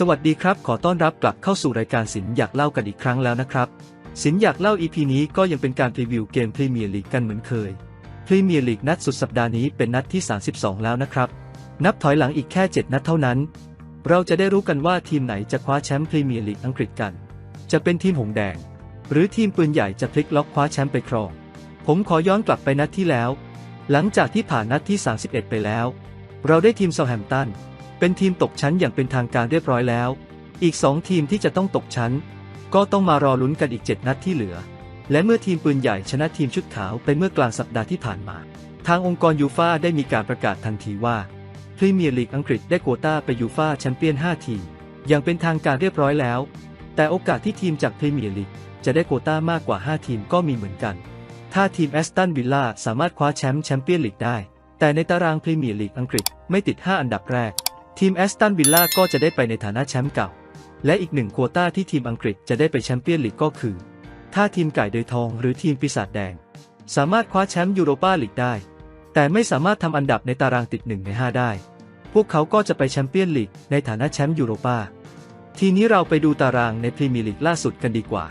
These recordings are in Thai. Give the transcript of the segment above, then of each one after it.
สวัสดีครับ ขอต้อนรับกลับเข้าสู่รายการสินอยากเล่ากันอีกครั้งแล้วนะครับ สินอยากเล่า EP นี้ก็ยังเป็นการรีวิวเกมพรีเมียร์ลีกกันเหมือนเคยพรีเมียร์ลีกนัดสุดสัปดาห์นี้เป็นนัดที่ 32 แล้วนะครับ นับถอยหลังอีกแค่ 7 นัดเท่านั้น เราจะได้รู้กันว่าทีมไหนจะคว้าแชมป์พรีเมียร์ลีกอังกฤษกัน จะเป็นทีมหงส์แดง หรือทีมปืนใหญ่จะพลิกล็อกคว้าแชมป์ไปครอง ผมขอย้อนกลับไปนัดที่แล้ว หลังจากที่ผ่านนัดที่ 31 ไปแล้ว เราได้ทีมเซาแฮมป์ตัน เป็นทีมตกชั้นอย่างเป็นทางการเรียบร้อยแล้ว อีก 2 ทีมที่จะต้องตกชั้น ก็ต้องมารอลุ้นกันอีก 7 นัดที่เหลือ และเมื่อทีมปืนใหญ่ชนะทีมชุดขาวไปเมื่อกลางสัปดาห์ที่ผ่านมา ทางองค์กรยูฟาได้มีการประกาศทันทีว่าพรีเมียร์ลีกอังกฤษได้โควต้าไปยูฟาแชมเปี้ยน 5 ทีม อย่างเป็นทางการเรียบร้อยแล้ว แต่โอกาสที่ทีมจากพรีเมียร์ลีกจะได้โควต้ามากกว่า 5 ทีมก็มีเหมือนกัน ถ้าทีมแอสตันวิลล่าสามารถคว้าแชมป์แชมเปี้ยนลีกได้ แต่ในตารางพรีเมียร์ลีกอังกฤษไม่ติด 5 อันดับแรก ทีมแอสตันวิลล่าก็จะได้ไปในฐานะแชมป์เก่า และอีกหนึ่งโควต้าที่ทีมอังกฤษจะได้ไปแชมเปี้ยนลีกก็คือ ถ้าทีมไก่โดยทองหรือทีมปีศาจแดง สามารถคว้าแชมป์ยูโรปาลีกได้ แต่ไม่สามารถทำอันดับในตารางติด1ใน 5 ได้ พวกเขาก็จะไปแชมเปี้ยนลีกในฐานะแชมป์ยูโรปาทีนี้เราไปดูตารางในพรีเมียร์ลีกล่าสุดกันดีกว่า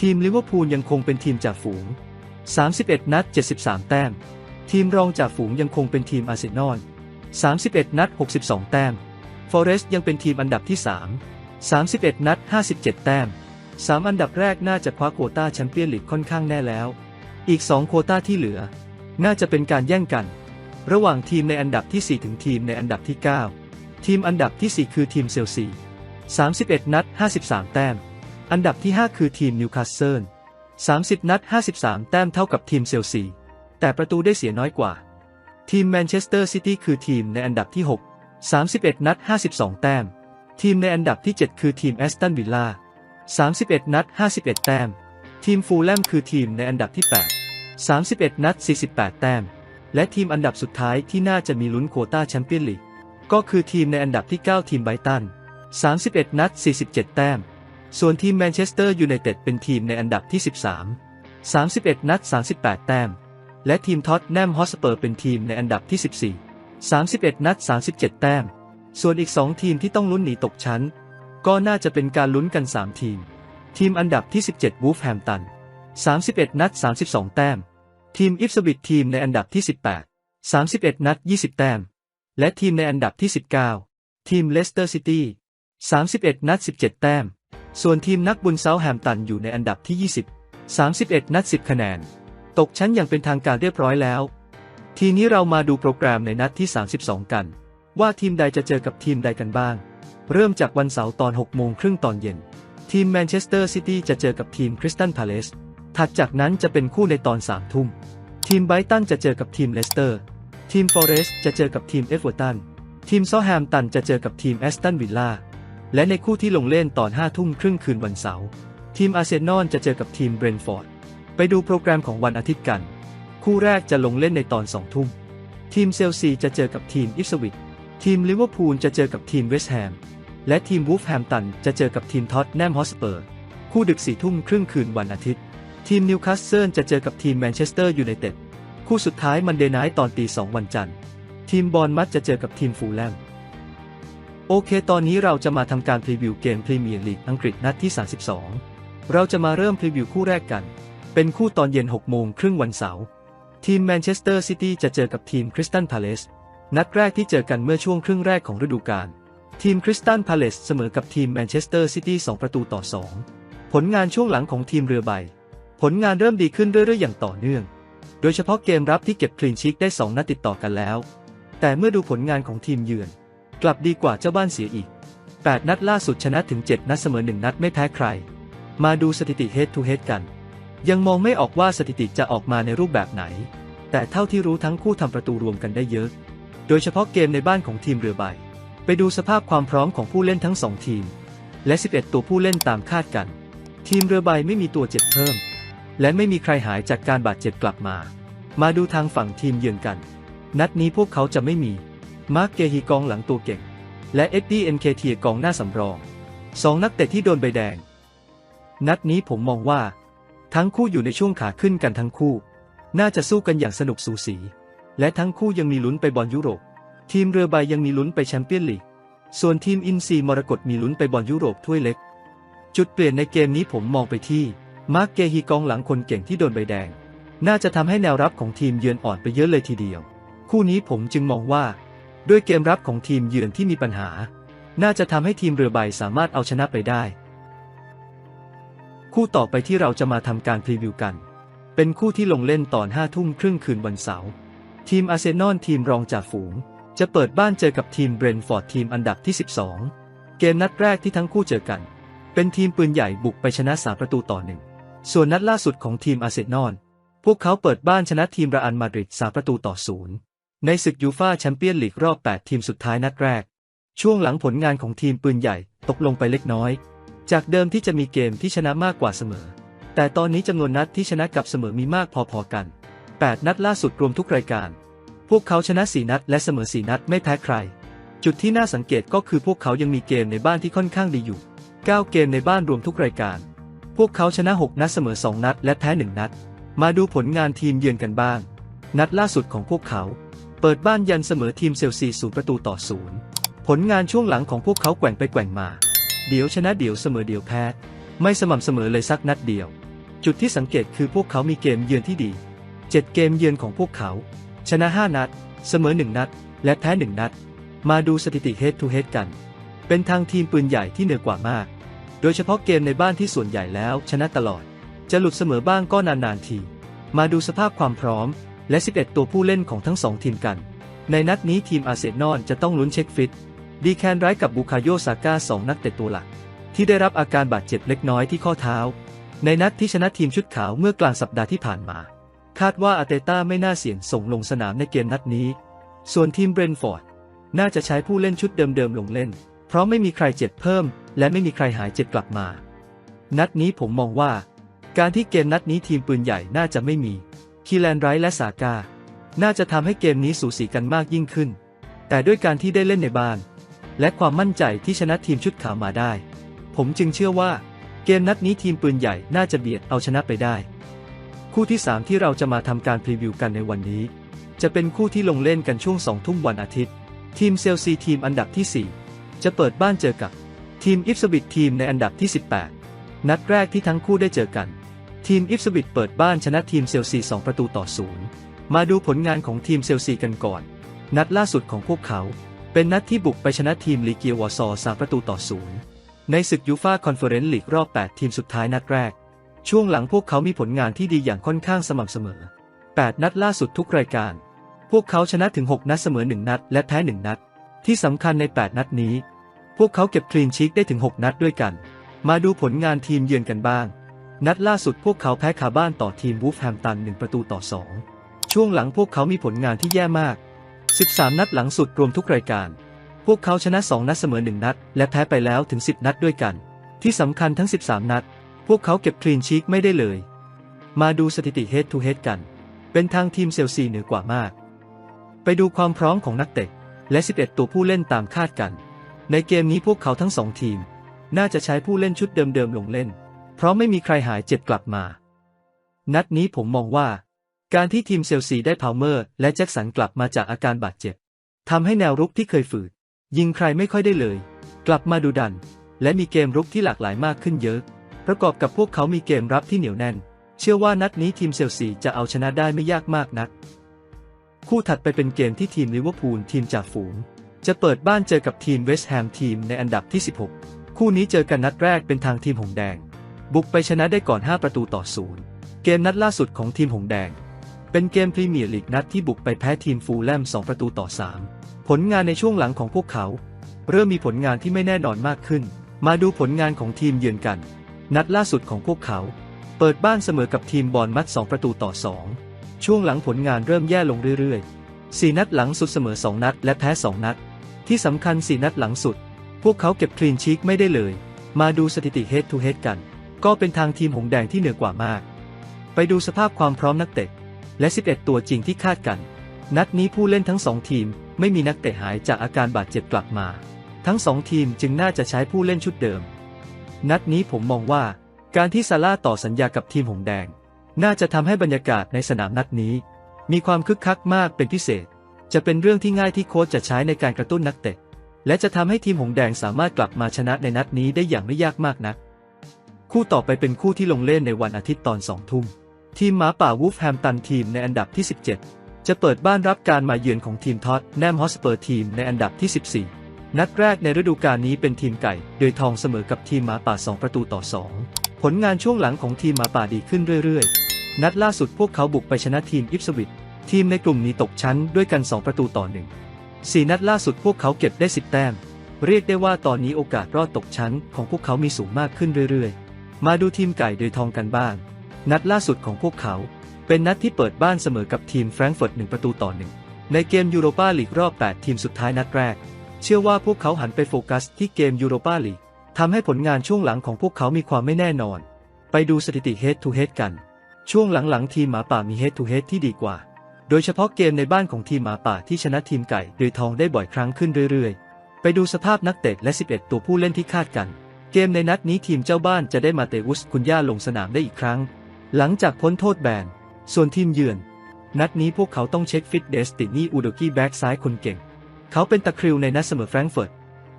ทีมลิเวอร์พูลยังคงเป็นทีมจ่าฝูง 31 นัด 73 แต้ม ทีมรองจ่าฝูงยังคงเป็นทีมอาร์เซนอล 31 นัด 62 แต้ม ฟอเรสต์ยังเป็นทีมอันดับที่ 3 31 นัด 57 แต้ม 3 อันดับแรกน่าจะคว้าโควต้าแชมเปี้ยนลีกค่อนข้างแน่แล้ว อีก 2 โควต้าที่เหลือ น่าจะเป็นการแย่งกัน ระหว่างทีมในอันดับที่ 4 ถึงทีมในอันดับที่ 9 ทีมอันดับที่ 4 คือทีมเซลซี 31 นัด 53 แต้ม อันดับที่ 5 คือทีมนิวคาสเซิล30 นัด 53 แต้มเท่ากับทีมเซลซี แต่ประตูได้เสียน้อยกว่า ทีมแมนเชสเตอร์ซิตี้คือทีมในอันดับที่ 6 31 นัด 52 แต้ม ทีมในอันดับที่ 7 คือทีมแอสตันวิลล่า 31 นัด 51 แต้ม ทีมฟูลแลมคือทีมในอันดับที่ 8 31 นัด 48 แต้ม และทีมอันดับสุดท้ายที่น่าจะมีลุ้นโควต้าแชมเปี้ยนลีก ก็คือทีมในอันดับที่ 9 ทีมไบรตัน 31 นัด 47 แต้ม ส่วนทีมแมนเชสเตอร์ยูไนเต็ดเป็นทีมในอันดับที่ 13 31 นัด 38 แต้ม และทีมท็อตแนมฮอสเปอร์เป็นทีมในอันดับที่ 14 31 นัด 37 แต้ม ส่วนอีก 2 ทีมที่ต้องลุ้นหนีตกชั้น ก็น่าจะเป็นการลุ้นกัน 3 ทีม ทีมอันดับที่ 17 วูฟแฮมตัน 31 นัด 32 แต้ม ทีมอิฟสวิตทีมในอันดับที่ 18 31 นัด 20 แต้ม และทีมในอันดับที่ 19 ทีมเลสเตอร์ซิตี้ 31 นัด 17 แต้ม ส่วนทีมนักบุญเซาแฮมตันอยู่ในอันดับที่ 20 31 นัด 10 คะแนน ตกชั้นอย่างเป็นทางการเรียบร้อยแล้ว ทีนี้เรามาดูโปรแกรมในนัดที่ 32 กัน ว่าทีมใดจะเจอกับทีมใดกันบ้าง เริ่มจากวันเสาร์ตอน 6 โมงครึ่งตอนเย็น ทีมแมนเชสเตอร์ซิตี้จะเจอกับทีมคริสตันพาเลสถัดจากนั้นจะเป็นคู่ในตอน 3 ทุ่ม ทีมไบรตันจะเจอกับทีมเลสเตอร์ ทีมฟอเรสต์จะเจอกับทีมเอฟเวอร์ตัน ทีมซอแฮมตันจะเจอกับทีมแอสตันวิลล่า และในคู่ที่ลงเล่นตอน 5 ทุ่มครึ่งคืนวันเสาร์ ทีมอาร์เซนอลจะเจอกับทีมเบรนฟอร์ด ไปดูโปรแกรมของวันอาทิตย์กัน คู่แรกจะลงเล่นในตอน2ทุ่ม ทีมเซลซีจะเจอกับทีมอิฟสวิตทีมลิเวอร์พูลจะเจอกับทีมเวสต์แฮม และทีมวูฟแฮมตันจะเจอกับทีมท็อตแนมฮอสเปอร์ คู่ดึกสี่ทุ่มครึ่งคืนวันอาทิตย์ ทีมนิวคาสเซิลจะเจอกับทีมแมนเชสเตอร์ยูไนเต็ด คู่สุดท้ายมันเดย์ไนท์ตอนตีสองวันจันทร์ ทีมบอลมัดจะเจอกับทีมฟูลแลม โอเค ตอนนี้เราจะมาทำการพรีวิวเกมพรีเมียร์ลีกอังกฤษนัดที่ 32 เราจะมาเริ่มพรีวิวคู่แรกกัน เป็นคู่ตอนเย็น 6 โมงครึ่งวันเสาร์ ทีมแมนเชสเตอร์ซิตี้จะเจอกับทีมคริสตันพาเลส นัดแรกที่เจอกันเมื่อช่วงครึ่งแรกของฤดูกาล ทีมคริสตันพาเลสเสมอกับทีมแมนเชสเตอร์ซิตี้ 2 ประตูต่อ 2 ผลงานช่วงหลังของทีมเรือใบ ผลงานเริ่มดีขึ้นเรื่อยๆ อย่างต่อเนื่อง โดยเฉพาะเกมรับที่เก็บคลีนชีตได้ 2 นัดติดต่อกันแล้ว แต่เมื่อดูผลงานของทีมเยือน กลับดีกว่าเจ้าบ้านเสียอีก 8 นัดล่าสุดชนะถึง 7 นัดเสมอ 1 นัดไม่แพ้ใคร มาดูสถิติ head to head กัน ยังมองไม่ออกว่าสถิติจะออกมาในรูปแบบไหน แต่เท่าที่รู้ทั้งคู่ทำประตูรวมกันได้เยอะ โดยเฉพาะเกมในบ้านของทีมเรือใบ ไปดูสภาพความพร้อมของผู้เล่นทั้ง 2 ทีม และ 11 ตัวผู้เล่นตามคาดกัน ทีมเรือใบไม่มีตัวเจ็บเพิ่ม และไม่มีใครหายจากการบาดเจ็บกลับมา มาดูทางฝั่งทีมเยือนกัน นัดนี้พวกเขาจะไม่มี มาร์กเกฮีกองหลังตัวเก่ง และเอ็ดดี้เอ็นเคทีกองหน้าสำรองสองนักเตะที่โดนใบแดง นัดนี้ผมมองว่า ทั้งคู่อยู่ในช่วงขาขึ้นกันทั้งคู่ น่าจะสู้กันอย่างสนุกสูสี และทั้งคู่ยังมีลุ้นไปบอลยุโรป ทีมเรือใบยังมีลุ้นไปแชมเปี้ยนลีก ส่วนทีมอินซีมรกตมีลุ้นไปบอลยุโรปถ้วยเล็ก จุดเปลี่ยนในเกมนี้ผมมองไปที่มาร์กเกฮีกองหลังคนเก่งที่โดนใบแดง น่าจะทำให้แนวรับของทีมเยือนอ่อนไปเยอะเลยทีเดียว คู่นี้ผมจึงมองว่า ด้วยเกมรับของทีมเยือนที่มีปัญหา น่าจะทำให้ทีมเรือใบสามารถเอาชนะไปได้ คู่ต่อไปที่เราจะมาทำการพรีวิวกัน เป็นคู่ที่ลงเล่นตอนห้าทุ่มครึ่งคืนวันเสาร์ ทีมอาร์เซนอลทีมรองจ่าฝูง จะเปิดบ้านเจอกับทีมเบรนฟอร์ดทีมอันดับที่ 12 เกมนัดแรกที่ทั้งคู่เจอกัน เป็นทีมปืนใหญ่บุกไปชนะสาประตูต่อหนึ่ง ส่วนนัดล่าสุดของทีมอาร์เซนอล พวกเขาเปิดบ้านชนะทีมระอันมาดริดสาประตูต่อศูนย์ในศึกยูฟ่าแชมเปี้ยนลีกรอบ 8 ทีมสุดท้ายนัดแรก ช่วงหลังผลงานของทีมปืนใหญ่ตกลงไปเล็กน้อย จากเดิมที่จะมีเกมที่ชนะมากกว่าเสมอ แต่ตอนนี้จำนวนนัดที่ชนะกับเสมอมีมากพอๆกัน 8 นัดล่าสุดรวมทุกรายการ พวกเขาชนะ 4 นัดและเสมอ 4 นัดไม่แพ้ใคร จุดที่น่าสังเกตก็คือพวกเขายังมีเกมในบ้านที่ค่อนข้างดีอยู่ 9 เกมในบ้านรวมทุกรายการ พวกเขาชนะ 6 นัดเสมอ 2 นัด และแพ้ 1 นัด มาดูผลงานทีมเยือนกันบ้าง นัดล่าสุดของพวกเขา เปิดบ้านยันเสมอทีมเซลซีศูนย์ประตูต่อศูนย์ผลงานช่วงหลังของพวกเขาแกว่งไปแกว่งมา เดี๋ยวชนะเดี๋ยวเสมอเดี๋ยวแพ้ ไม่สม่ำเสมอเลยสักนัดเดียว จุดที่สังเกตคือพวกเขามีเกมเยือนที่ดี 7 เกมเยือนของพวกเขา ชนะ 5 นัด เสมอ 1 นัด และแพ้ 1 นัด มาดูสถิติ head to head กัน เป็นทางทีมปืนใหญ่ที่เหนือกว่ามาก โดยเฉพาะเกมในบ้านที่ส่วนใหญ่แล้วชนะตลอด จะหลุดเสมอบ้างก็นานๆที มาดูสภาพความพร้อม และ 11 ตัวผู้เล่นของทั้งสองทีมกัน ในนัดนี้ทีมอาร์เซนอลจะต้องลุ้นเช็คฟิต ดีแคนไรท์กับบูคาโยซาก้าสองนักเตะตัวหลัก ที่ได้รับอาการบาดเจ็บเล็กน้อยที่ข้อเท้า ในนัดที่ชนะทีมชุดขาวเมื่อกลางสัปดาห์ที่ผ่านมา คาดว่าอาเตต้าไม่น่าเสี่ยงส่งลงสนามในเกมนัดนี้ ส่วนทีมเบรนฟอร์ดน่าจะใช้ผู้เล่นชุดเดิมๆลงเล่น เพราะไม่มีใครเจ็บเพิ่ม และไม่มีใครหายเจ็บกลับมา นัดนี้ผมมองว่า การที่เกมนัดนี้ทีมปืนใหญ่น่าจะไม่มีคีแลนไรและซาก้าน่าจะทำให้เกมนี้สูสีกันมากยิ่งขึ้น แต่ด้วยการที่ได้เล่นในบ้าน และความมั่นใจที่ชนะทีมชุดขาวมาได้ ผมจึงเชื่อว่า เกมนัดนี้ทีมปืนใหญ่น่าจะเบียดเอาชนะไปได้ คู่ที่ 3 ที่เราจะมาทำการพรีวิวกันในวันนี้ จะเป็นคู่ที่ลงเล่นกันช่วง 2 ทุ่มวันอาทิตย์ ทีมเซลซีทีมอันดับที่ 4 จะเปิดบ้านเจอกับ ทีมอิฟสบิททีมในอันดับที่ 18 นัดแรกที่ทั้งคู่ได้เจอกัน ทีมอิฟสบิทเปิดบ้านชนะทีมเซลซี2ประตูต่อศูนย์มาดูผลงานของทีมเซลซีกันก่อน นัดล่าสุดของพวกเขา เป็นนัดที่บุกไปชนะทีมลีเกียวอร์ซอสามประตูต่อศูนย์ในศึกยูฟาคอนเฟอเรนซ์ลีกรอบ 8 ทีมสุดท้ายนัดแรก ช่วงหลังพวกเขามีผลงานที่ดีอย่างค่อนข้างสม่ำเสมอ 8 นัดล่าสุดทุกรายการ พวกเขาชนะถึง 6 นัดเสมอ 1 นัด และแพ้ 1 นัด ที่สำคัญใน 8 นัดนี้ พวกเขาเก็บคลีนชีกได้ถึง 6 นัดด้วยกัน มาดูผลงานทีมเยือนกันบ้าง นัดล่าสุดพวกเขาแพ้คาบ้านต่อทีมวูฟแฮมตัน 1 ประตูต่อ 2 ช่วงหลังพวกเขามีผลงานที่แย่มาก 13 นัดหลังสุดรวมทุกรายการ พวกเขาชนะ 2 นัดเสมอ 1 นัด และแพ้ไปแล้วถึง 10 นัดด้วยกัน ที่สำคัญทั้ง 13 นัด พวกเขาเก็บคลีนชีกไม่ได้เลย มาดูสถิติ head to head กัน เป็นทางทีมเซลซีเหนือกว่ามาก ไปดูความพร้อมของนักเตะ และ 11 ตัวผู้เล่นตามคาดกัน ในเกมนี้พวกเขาทั้งสองทีม น่าจะใช้ผู้เล่นชุดเดิมๆลงเล่น เพราะไม่มีใครหายเจ็บกลับมา นัดนี้ผมมองว่า การที่ทีมเซลซีได้พาวเมอร์ และแจ็คสันกลับมาจากอาการบาดเจ็บทำให้แนวรุกที่เคยฝืด ยิงใครไม่ค่อยได้เลย กลับมาดูดัน และมีเกมรุกที่หลากหลายมากขึ้นเยอะ ประกอบกับพวกเขามีเกมรับที่เหนียวแน่น เชื่อว่านัดนี้ทีมเชลซีจะเอาชนะได้ไม่ยากมากนัก คู่ถัดไปเป็นเกมที่ทีมลิเวอร์พูลทีมจ่าฝูง จะเปิดบ้านเจอกับทีมเวสต์แฮมทีมในอันดับที่ 16 คู่นี้เจอกันนัดแรกเป็นทางทีมหงแดง บุกไปชนะได้ก่อน 5 ประตูต่อศูนย์เกมนัดล่าสุดของทีมหงแดง เป็นเกมพรีเมียร์ลีกนัดที่บุกไปแพ้ทีมฟูลแลม 2 ประตูต่อ 3 ผลงานในช่วงหลังของพวกเขา เริ่มมีผลงานที่ไม่แน่นอนมากขึ้น มาดูผลงานของทีมเยือนกัน นัดล่าสุดของพวกเขา เปิดบ้านเสมอกับทีมบอลมัด 2 ประตูต่อ 2 ช่วงหลังผลงานเริ่มแย่ลงเรื่อยๆ 4 นัดหลังสุดเสมอ 2 นัดและแพ้ 2 นัด ที่สำคัญ 4 นัดหลังสุด พวกเขาเก็บคลีนชีกไม่ได้เลย มาดูสถิติ head to head กัน ก็เป็นทางทีมหงแดงที่เหนือกว่ามาก ไปดูสภาพความพร้อมนักเตะ และ 11 ตัวจริงที่คาดกัน นัดนี้ผู้เล่นทั้ง2ทีมไม่มีนักเตะหายจากอาการบาดเจ็บกลับมา ทั้ง2ทีมจึงน่าจะใช้ผู้เล่นชุดเดิม นัดนี้ผมมองว่า การที่ซาร่าต่อสัญญากับทีมหงแดง น่าจะทำให้บรรยากาศในสนามนัดนี้ มีความคึกคักมากเป็นพิเศษ จะเป็นเรื่องที่ง่ายที่โค้ชจะใช้ในการกระตุ้นนักเตะ และจะทำให้ทีมหงแดงสามารถกลับมาชนะในนัดนี้ได้อย่างไม่ยากมากนัก คู่ต่อไปเป็นคู่ที่ลงเล่นในวันอาทิตย์ตอนสองทุ่ม ทีมหมาป่าวูฟแฮมตันทีมในอันดับที่ 17 จะเปิดบ้านรับการมาเยือนของทีมท็อตแนมฮอสเปอร์ทีมในอันดับที่ 14 นัดแรกในฤดูกาลนี้เป็นทีมไก่ โดยทองเสมอกับทีมหมาป่า 2 ประตูต่อ 2 ผลงานช่วงหลังของทีมหมาป่าดีขึ้นเรื่อยๆ นัดล่าสุดพวกเขาบุกไปชนะทีมอิฟสวิตทีมในกลุ่มนี้ตกชั้นด้วยกัน 2 ประตูต่อหนึ่งสี่นัดล่าสุดพวกเขาเก็บได้ 10 แต้ม เรียกได้ว่าตอนนี้โอกาสรอดตกชั้นของพวกเขามีสูงมากขึ้นเรื่อยๆ มาดูทีมไก่โดยทองกันบ้าง นัดล่าสุดของพวกเขา เป็นนัดที่เปิดบ้านเสมอกับทีมแฟรงก์เฟิร์ต1ประตูต่อหนึ่งในเกมยูโรปาลีกรอบ 8 ทีมสุดท้ายนัดแรก เชื่อว่าพวกเขาหันไปโฟกัสที่เกมยูโรปาลีกทำให้ผลงานช่วงหลังของพวกเขามีความไม่แน่นอน ไปดูสถิติ Head to Head กัน ช่วงหลังๆ ทีมหมาป่ามี Head to Head ที่ดีกว่า โดยเฉพาะเกมในบ้านของทีมหมาป่าที่ชนะทีมไก่โดยทองได้บ่อยครั้งขึ้นเรื่อยๆ ไปดูสภาพนักเตะและ 11 ตัวผู้เล่นที่คาดกัน เกมในนัดนี้ทีมเจ้าบ้านจะได้มาเตอุสคุณย่าลงสนามได้อีกครั้ง หลังจากพ้นโทษแบน ส่วนทีมเยือน นัดนี้พวกเขาต้องเช็คฟิตเดสตินี่อูดกี้แบ็กซ้ายคนเก่ง เขาเป็นตะคริวในนัดเสมอแฟรงก์เฟิร์ต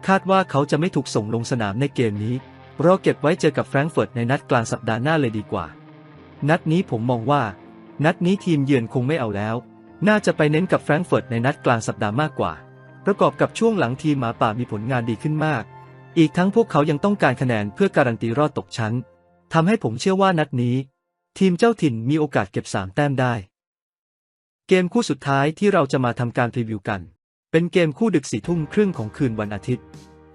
คาดว่าเขาจะไม่ถูกส่งลงสนามในเกมนี้เรอเก็บไว้เจอกับแฟรงก์เฟิร์ตในนัดกลางสัปดาห์หน้าเลยดีกว่า นัดนี้ผมมองว่า นัดนี้ทีมเยือนคงไม่เอาแล้ว น่าจะไปเน้นกับแฟรงก์เฟิร์ตในนัดกลางสัปดาห์มากกว่า ประกอบกับช่วงหลังทีมหมาป่ามีผลงานดีขึ้นมาก อีกทั้งพวกเขายังต้องการคะแนนเพื่อการันตีรอดตกชั้นทำให้ผมเชื่อว่านัดนี้ ทีมเจ้าถิ่นมีโอกาสเก็บ3แต้มได้ เกมคู่สุดท้ายที่เราจะมาทำการพรีวิวกัน เป็นเกมคู่ดึกสี่ทุ่มครึ่งของคืนวันอาทิตย์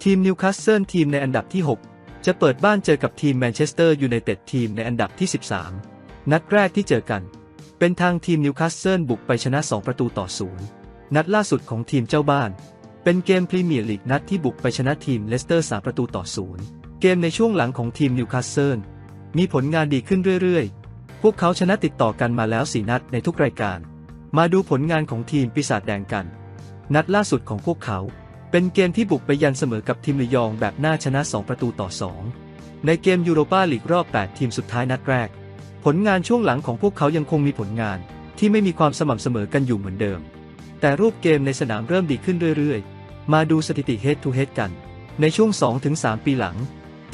ทีมนิวคาสเซิลทีมในอันดับที่ 6 จะเปิดบ้านเจอกับทีมแมนเชสเตอร์ยูไนเต็ดทีมในอันดับที่ 13 นัดแรกที่เจอกัน เป็นทางทีมนิวคาสเซิลบุกไปชนะ 2 ประตูต่อศูนย์นัดล่าสุดของทีมเจ้าบ้าน เป็นเกมพรีเมียร์ลีกนัดที่บุกไปชนะทีมเลสเตอร์3ประตูต่อศูนย์เกมในช่วงหลังของทีมนิวคาสเซิลมีผลงานดีขึ้นเรื่อยๆ พวกเขาชนะติดต่อกันมาแล้ว4นัดในทุกรายการ มาดูผลงานของทีมปีศาจแดงกัน นัดล่าสุดของพวกเขา เป็นเกมที่บุกไปยันเสมอกับทีมลียองแบบน่าชนะ 2 ประตูต่อ 2 ในเกมยูโรปาลีกรอบ 8 ทีมสุดท้ายนัดแรก ผลงานช่วงหลังของพวกเขายังคงมีผลงานที่ไม่มีความสม่ำเสมอกันอยู่เหมือนเดิม แต่รูปเกมในสนามเริ่มดีขึ้นเรื่อยๆ มาดูสถิติ Head to Head กัน ในช่วง 2-3 ปีหลัง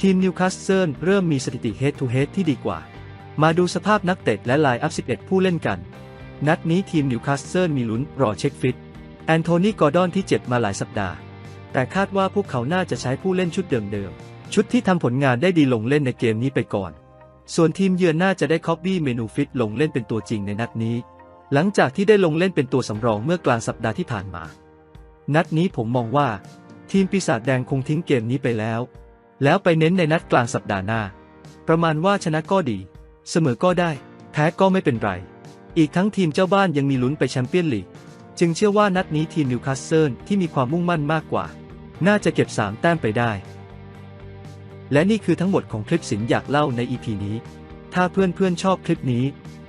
ทีมนิวคาสเซิลเริ่มมีสถิติ Head to Head ที่ดีกว่า มาดูสภาพนักเตะและไลน์อัพ 11 ผู้เล่นกัน นัดนี้ทีมนิวคาสเซิลมีลุ้นรอเช็คฟิต แอนโทนีกอร์ดอนที่เจ็บมาหลายสัปดาห์ แต่คาดว่าพวกเขาน่าจะใช้ผู้เล่นชุดเดิมๆ ชุดที่ทำผลงานได้ดีลงเล่นในเกมนี้ไปก่อน ส่วนทีมเยือนน่าจะได้คอบบี้เมนูฟิตลงเล่นเป็นตัวจริงในนัดนี้ หลังจากที่ได้ลงเล่นเป็นตัวสำรองเมื่อกลางสัปดาห์ที่ผ่านมา นัดนี้ผมมองว่า ทีมปีศาจแดงคงทิ้งเกมนี้ไปแล้ว แล้วไปเน้นในนัดกลางสัปดาห์หน้า ประมาณว่าชนะก็ดี เสมอก็ได้ แพ้ก็ไม่เป็นไร อีกทั้งทีมเจ้าบ้านยังมีลุ้นไปแชมเปี้ยนลีก จึงเชื่อว่านัดนี้ทีมนิวคาสเซิลที่มีความมุ่งมั่นมากกว่า น่าจะเก็บ 3 แต้มไปได้ และนี่คือทั้งหมดของคลิปสินอยากเล่าใน EP นี้ ถ้าเพื่อนๆชอบคลิปนี้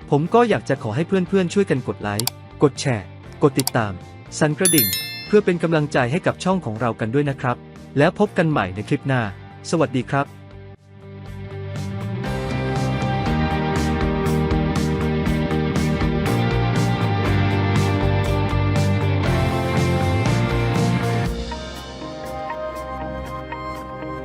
ผมก็อยากจะขอให้เพื่อนๆช่วยกันกดไลค์ กดแชร์ กดติดตาม สั่นกระดิ่ง เพื่อเป็นกำลังใจให้กับช่องของเรากันด้วยนะครับ แล้วพบกันใหม่ในคลิปหน้า สวัสดีครับ